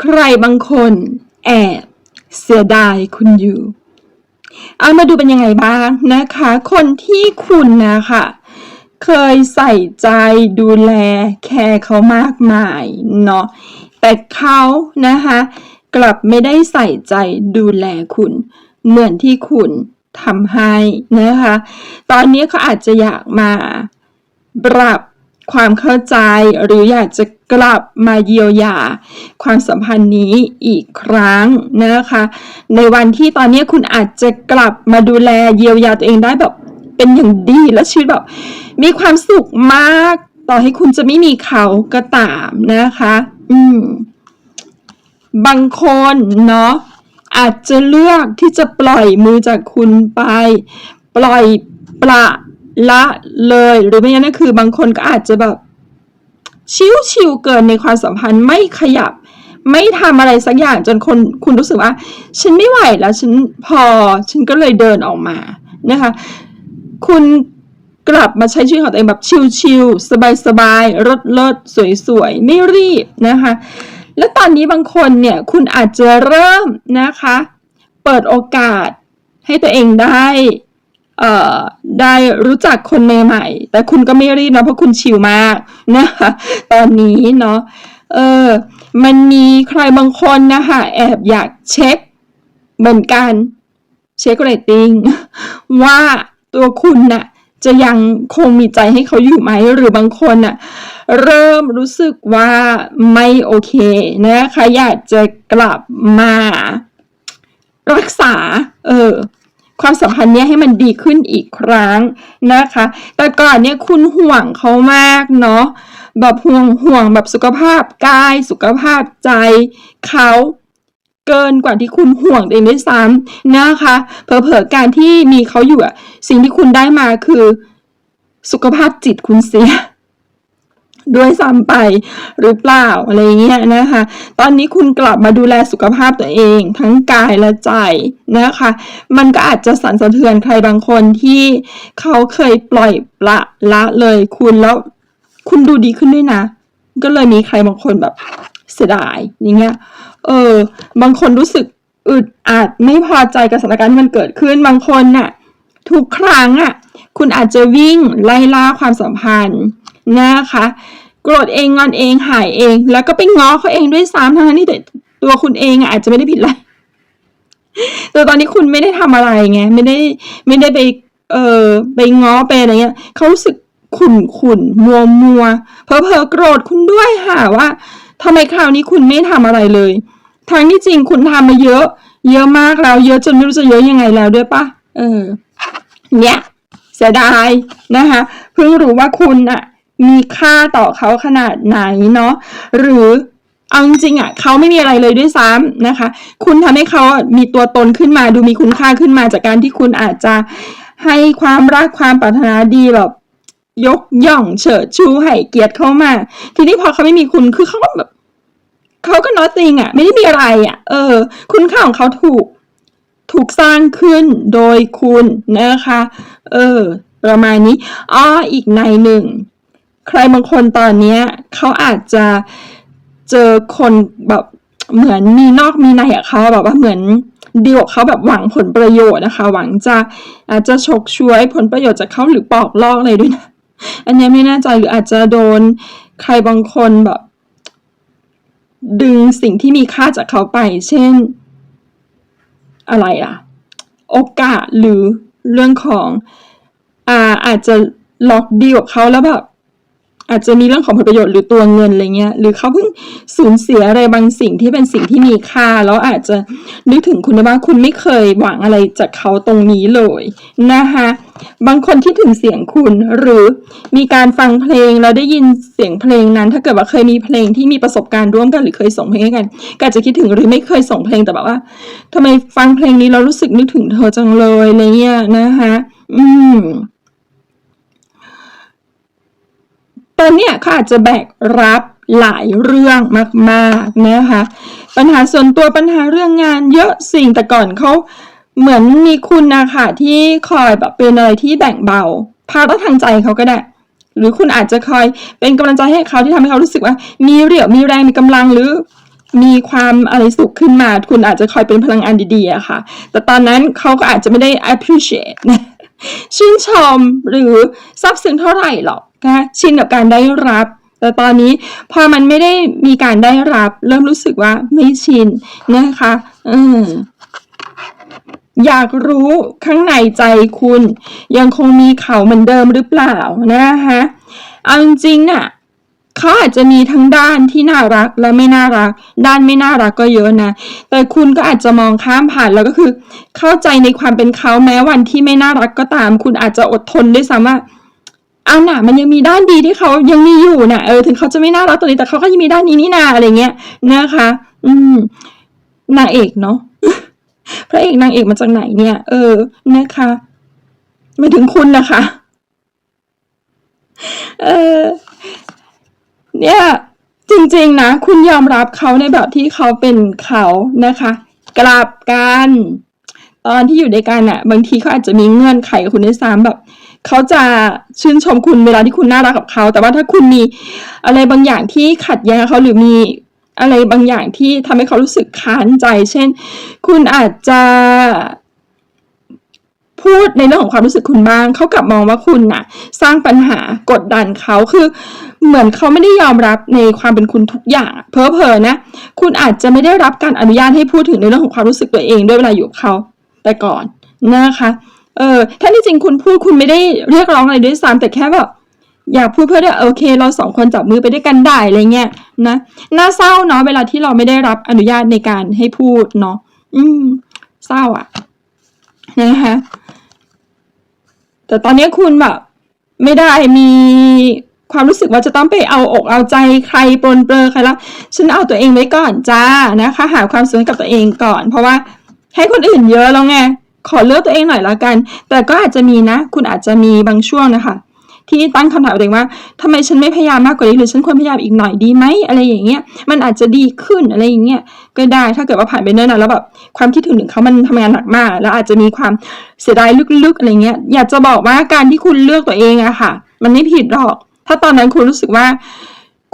ใครบางคนแอบเสียดายคุณอยู่ เอามาดูเป็นยังไงบ้างนะคะ คนที่คุณนะคะเคยใส่ใจดูแลแคร์เขามากมายเนาะ แต่เขานะคะกลับไม่ได้ใส่ใจดูแลคุณ เหมือนที่คุณทำให้นะคะ ตอนนี้เขาอาจจะอยากมาปรับ ความเข้าใจหรืออยากจะกลับมาเยียวยา ความสัมพันธ์นี้อีกครั้งนะคะ ในวันที่ตอนนี้คุณอาจจะกลับมาดูแลเยียวยาตัวเองได้แบบเป็นอย่างดีและชีวิตแบบมีความสุขมาก ต่อให้คุณจะไม่มีเขาก็ตามนะคะ อืม บางคนเนาะอาจจะเลือกที่จะปล่อยมือจากคุณไป ปล่อยปละ ละเลยหรือไม่งั้นก็คือบางคนก็อาจจะแบบ ชิวๆเกินในความสัมพันธ์ไม่ขยับ ไม่ทำอะไรสักอย่างจนคนคุณรู้สึกว่า ฉันไม่ไหวแล้วฉันพอฉันก็เลยเดินออกมานะคะ คุณกลับมาใช้ชีวิตของตัวเองแบบชิลๆ สบายๆรถเลิศสวยๆ ไม่รีบนะคะ แล้วตอนนี้บางคนเนี่ยคุณอาจจะเริ่มนะคะ เปิดโอกาสให้ตัวเองได้ เอ่อได้รู้จักคนใหม่ๆแต่คุณก็ไม่รีบนะเพราะคุณชิลมากนะคะตอนนี้เนาะเออมันมีใครบางคนนะคะแอบอยากเช็คเหมือนกันเช็คเรตติ้งว่าตัวคุณน่ะจะยังคงมีใจให้เขาอยู่ไหมหรือบางคนน่ะเริ่มรู้สึกว่าไม่โอเคนะคะอยากจะกลับมารักษา เออ ความสัมพันธ์เนี้ยให้มันดีขึ้นอีกครั้งนะคะ แต่ก่อนเนี่ยคุณห่วงเขามากเนาะแบบห่วงห่วงแบบสุขภาพกายสุขภาพใจเขาเกินกว่าที่คุณห่วงตัวเองด้วยซ้ำนะคะเผลอๆการที่มีเขาอยู่อะสิ่งที่คุณได้มาคือ สุขภาพจิตคุณเสีย ด้วยซ้ำไปหรือเปล่าอะไรเงี้ยนะคะ ตอนนี้คุณกลับมาดูแลสุขภาพตัวเอง ทั้งกายและใจนะคะ มันก็อาจจะสั่นสะเทือนใครบางคนที่เขาเคยปล่อยละละเลยคุณแล้วคุณดูดีขึ้นด้วยนะ ก็เลยมีใครบางคนแบบเสียดายอย่างเงี้ย เออ บางคนรู้สึกอึดอัดไม่พอใจกับสถานการณ์ที่มันเกิดขึ้นบางคนน่ะทุกครั้งอะ คุณอาจจะวิ่งไล่ล่าความสัมพันธ์ นะคะโกรธเองงอนเองหายเอง แล้วก็ไปง้อเขาเองด้วยซ้ำทั้งที่ตัวคุณเองอาจจะไม่ได้ผิดอะไรแต่ตอนนี้คุณไม่ได้ทำอะไรไงไม่ได้ไม่ได้ไป เออไปง้อไปอะไรเงี้ยเขารู้สึกขุ่นขุ่นมัวมัวเพอเพอโกรธคุณด้วยค่ะว่าทำไมคราวนี้คุณไม่ทำอะไรเลยทางที่จริงคุณทำมาเยอะ เยอะมากแล้ว เยอะจนไม่รู้จะเยอะยังไงแล้วด้วยปะเออ เนี่ยเสียดายนะคะเพิ่งรู้ว่าคุณอะ มีค่าต่อเขาขนาดไหนเนาะหรือเอาจริงๆอะเขาไม่มีอะไรเลยด้วยซ้ำนะคะ คุณทำให้เขามีตัวตนขึ้นมา ดูมีคุณค่าขึ้นมาจากการที่คุณอาจจะให้ความรักความปรารถนาดีแบบยกย่องเฉิดชูให้เกียรติเขามา ทีนี้พอเขาไม่มีคุณคือเขาก็แบบเขาก็ nothing อะ ไม่ได้มีอะไรอะ เออ คุณค่าของเขาถูก ถูกสร้างขึ้นโดยคุณนะคะ เออ ประมาณนี้อ้ออีกในหนึ่ง ใครบางคนตอนเนี้ยเขาอาจจะเจอคนแบบเหมือนมีนอกมีในอะเขาแบบว่าเหมือนดีลเขาแบบหวังผลประโยชน์นะคะ หวังจะอาจจะฉกฉวยผลประโยชน์จากเขาหรือปอกลอกอะไรด้วยนะอันนี้ไม่แน่ใจหรืออาจจะโดนใครบางคนแบบ ดึงสิ่งที่มีค่าจากเขาไป เช่น อะไรล่ะ โอกาสหรือเรื่องของอ่าอาจจะล็อกดีลกับเขาแล้วแบบ อาจจะมีเรื่องของผลประโยชน์หรือตัวเงินอะไรเงี้ย หรือเขาเพิ่งสูญเสียอะไรบางสิ่งที่เป็นสิ่งที่มีค่า แล้วอาจจะนึกถึงคุณนะว่าคุณไม่เคยหวังอะไรจากเขาตรงนี้เลยนะคะบางคนคิดถึงเสียงคุณหรือมีการฟังเพลงแล้วได้ยินเสียงเพลงนั้น ถ้าเกิดว่าเคยมีเพลงที่มีประสบการณ์ร่วมกันหรือเคยส่งเพลงให้กันก็อาจจะคิดถึงหรือไม่เคยส่งเพลงแต่แบบว่าทำไมฟังเพลงนี้เรารู้สึกนึกถึงเธอจังเลยอะไรเงี้ยนะคะอืม ตอนเนี้ยเขาอาจจะแบกรับหลายเรื่องมากๆนะคะปัญหาส่วนตัวปัญหาเรื่องงานเยอะสิ่งแต่ก่อนเขาเหมือนมีคุณนะคะที่คอยแบบเป็นอะไรที่แบ่งเบาภาระทางใจเขาก็ได้ หรือคุณอาจจะคอยเป็นกำลังใจให้เขาที่ทำให้เขารู้สึกว่า มีเรี่ยวมีแรงมีกำลังหรือ มีความอะไรสุขขึ้นมา คุณอาจจะคอยเป็นพลังงานดีๆอะค่ะ แต่ตอนนั้นเขาก็อาจจะไม่ได้ appreciate ชื่นชมหรือซาบซึ้งเท่าไหร่หรอก นะชินกับการได้รับ แต่ตอนนี้พอมันไม่ได้มีการได้รับ เริ่มรู้สึกว่าไม่ชินนะคะอืมอยากรู้ข้างในใจคุณ ยังคงมีเขาเหมือนเดิมหรือเปล่านะคะเอาจริงๆน่ะเขาอาจจะมีทั้งด้านที่น่ารักและไม่น่ารัก ด้านไม่น่ารักก็เยอะนะ แต่คุณก็อาจจะมองข้ามผ่านแล้วก็คือ เข้าใจในความเป็นเขาแม้วันที่ไม่น่ารักก็ตาม คุณอาจจะอดทนด้วยซ้ำว่า เอาหน่ะมันยังมีด้านดีที่เขายังมีอยู่นะเออถึงเขาจะไม่น่ารักตัวนี้แต่เขาก็ยังมีด้านนี้นี่นาอะไรเงี้ยนะคะ อืมนางเอกเนาะพระเอกนางเอกมาจากไหนเนี่ย เออนะคะไม่ถึงคุณนะคะ เออเนี่ยจริงๆนะ คุณยอมรับเขาในแบบที่เขาเป็นเขานะคะ กลับกัน ตอนที่อยู่ด้วยกันอะบางทีเขาอาจจะมีเงื่อนไขคุณด้วยซ้ำแบบ เขาจะชื่นชมคุณเวลาที่คุณน่ารักกับเขา แต่ว่าถ้าคุณมีอะไรบางอย่างที่ขัดแย้งเขาหรือมีอะไรบางอย่างที่ทำให้เขารู้สึกค้านใจ เช่น คุณอาจจะพูดในเรื่องของความรู้สึกคุณบ้าง เขากลับมองว่าคุณน่ะ สร้างปัญหากดดันเขาคือเหมือนเขาไม่ได้ยอมรับในความเป็นคุณทุกอย่าง เพอเพอนะ คุณอาจจะไม่ได้รับการอนุญาตให้พูดถึงในเรื่องของความรู้สึกตัวเองด้วยเวลาอยู่กับเขา แต่ก่อนนะคะ เออถ้าที่จริงคุณพูดคุณไม่ได้เรียกร้องอะไรด้วยซ้ำแต่แค่แบบอยากพูดเพื่อได้โอเค เราสองคนจับมือไปด้วยกันได้อะไรเงี้ยนะน่าเศร้าเนาะเวลาที่เราไม่ได้รับอนุญาตในการให้พูดเนาะอืม เศร้าอะนะคะแต่ตอนนี้คุณแบบ ไม่ได้มีความรู้สึกว่าจะต้องไปเอาอกเอาใจใครปนเปลือใครละฉันเอาตัวเองไว้ก่อนจ้านะคะ หาความสุขกับตัวเองก่อน เพราะว่าให้คนอื่นเยอะแล้วไง ขอเลือกตัวเองหน่อยละกัน แต่ก็อาจจะมีนะ คุณอาจจะมีบางช่วงนะคะ ที่ตั้งคำถามตัวเองว่าทำไมฉันไม่พยายามมากกว่านี้หรือฉันควรพยายามอีกหน่อยดีไหมอะไรอย่างเงี้ย มันอาจจะดีขึ้นอะไรอย่างเงี้ยก็ได้ ถ้าเกิดว่าผ่านไปเนิ่นนานแล้วแบบความคิดถึงถึงเขามันทำงานหนักมาก แล้วอาจจะมีความเสียดายลึกๆอะไรเงี้ย อยากจะบอกว่าการที่คุณเลือกตัวเองอะค่ะ มันไม่ผิดหรอก ถ้าตอนนั้นคุณรู้สึกว่า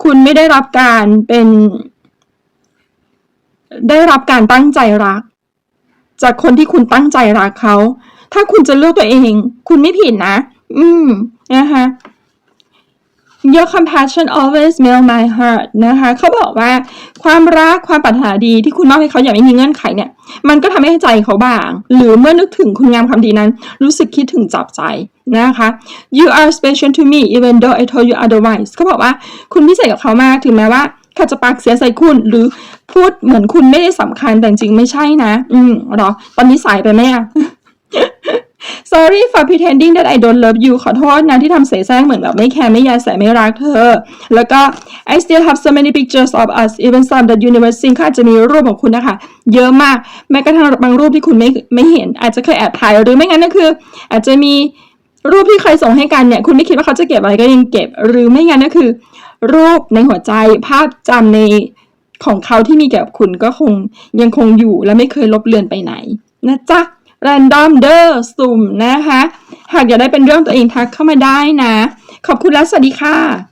คุณไม่ได้รับการเป็น ได้รับการตั้งใจรัก จากคนที่คุณตั้งใจรักเขา ถ้าคุณจะเลือกตัวเอง คุณไม่ผิดนะ อืม นะคะ Your compassion always melt my heart นะคะเขาบอกว่าความรักความปรารถนาดีที่คุณมอบให้เขาอย่างไม่มีเงื่อนไขเนี่ย มันก็ทำให้ใจเขาบาง หรือเมื่อนึกถึงคุณงามความดีนั้น รู้สึกคิดถึงจับใจนะคะ You are special to me even though I told you otherwise เขาบอกว่าคุณพิเศษกับเขามากถึงแม้ว่า เขาจะปากเสียใส่คุณ หรือพูดเหมือนคุณไม่ได้สำคัญแต่จริงไม่ใช่นะ อืมหรอ ตอนนี้สายไปไหมอะ Sorry for pretending that I don't love you ขอโทษนะที่ทำเสแสร้งเหมือนแบบไม่แคร์ไม่ใยแสไม่รักเธอ แล้วก็ I still have so many pictures of us even some that you never seen เขาอาจจะมีรูปของคุณนะคะ เยอะมาก แม้กระทั่งบางรูปที่คุณไม่ไม่เห็น อาจจะเคยแอบถ่ายหรือไม่งั้นก็คือ อาจจะมีรูปที่เคยส่งให้กันเนี่ย คุณไม่คิดว่าเขาจะเก็บอะไรก็ยังเก็บ หรือไม่งั้นก็คือ รูปในหัวใจภาพจำในของเขาที่มีเกี่ยวกับคุณก็คงยังคงอยู่และไม่เคยลบเลือนไปไหนนะจ๊ะแรนดอมเดอร์สุ่มนะคะ หากอยากได้เป็นเรื่องตัวเองทักเข้ามาได้นะ ขอบคุณและสวัสดีค่ะ